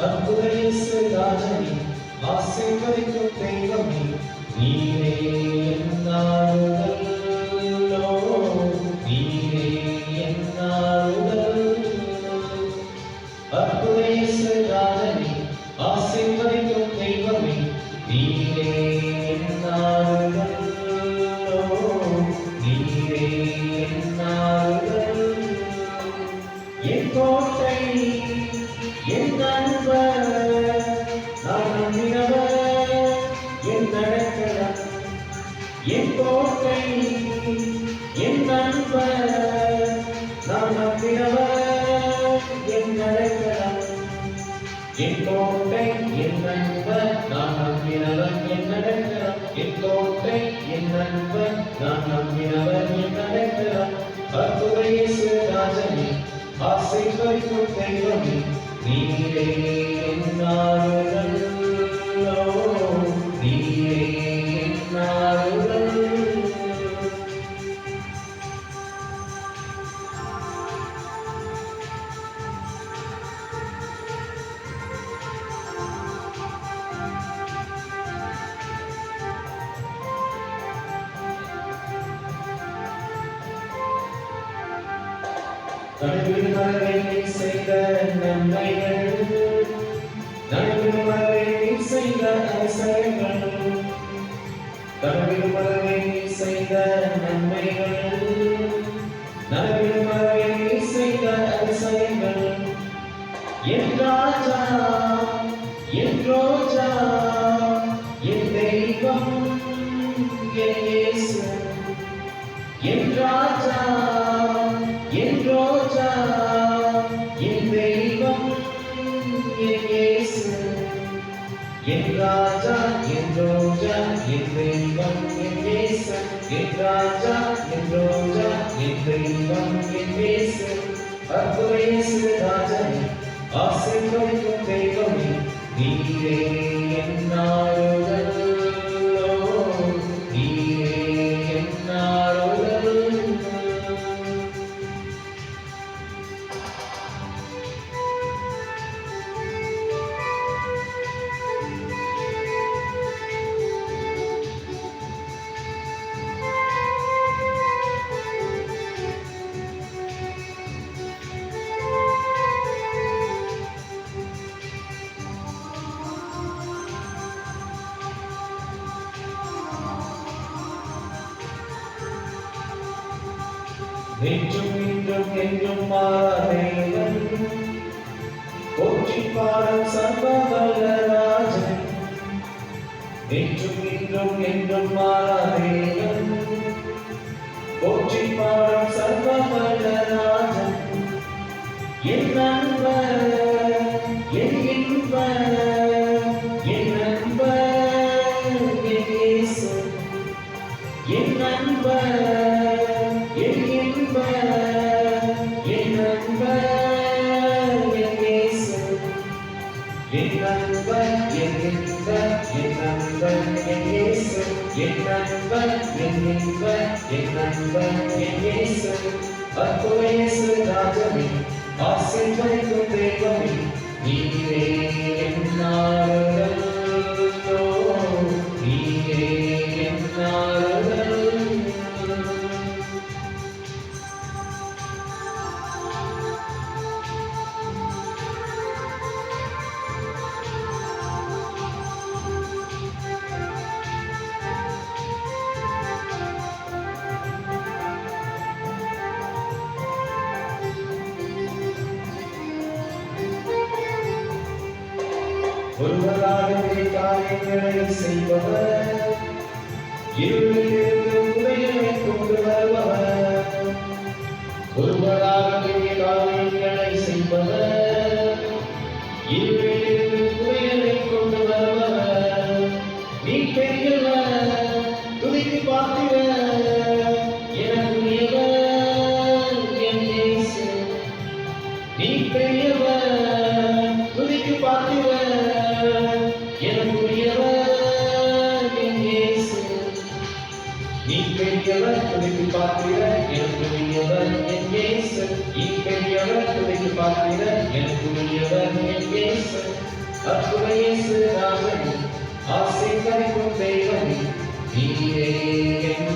அற்புதேசு ராஜனே ஆசீர்வதிக்கும் தெய்வமே நீரே கோட்டை என் நண்பர் நான் நம்பினவர் என் நடக்கலாம் என் கோட்டை என் நண்பர் நான் நம்பினவர் என் நடக்கலாம் தெய்வமே நீரே நடுவில் வரவே செய்த நன்மைகள் நடுவில் வரவே செய்த அதிசயங்கள் நடுவில் வரவே செய்த நன்மைகள் நடுவில் வரவே செய்த அதிசயங்கள் என் ராஜா என் ரோஜா என் தெய்வம் என் இயேசு என் ராஜா ராஜா என் ரோஜா என் தெய்வம் என் இயேசு என் ராஜா என் ரோஜா என் தெய்வம் என் இயேசு அற்புத இயேசு ராஜனே ஆசீர்வதிக்கும் தெய்வமே. நேற்றும் இன்றும் என்றும் மாறேவன் போற்றி பாடும் சர்வவல்ல ராஜன் நேற்றும் இன்றும் என்றும் மாறேவன் போற்றி பாடும் சர்வவல்ல ராஜன் என் நண்பர் என் இன்பர் என் நண்பர் என் நண்பர் இன்பர் என் நண்பர் தெய்வமே நீரே ஒருவராகவே காரியங்களை செய்பவர் இருளிலிருந்து உதயமை கொண்டு வருபவர் ஒருவராகவே நீ பெரியவர் துதிக்கு பார்க்கிறவர் எனக்குரியவர் என் இயேசு. நீ பெரியவர் துதிக்கு பார்க்கிறவர் எனக்குரியவர் என் இயேசு. அற்புத இயேசு ஆசை கரைக்கும் தெய்வமே நீரே என்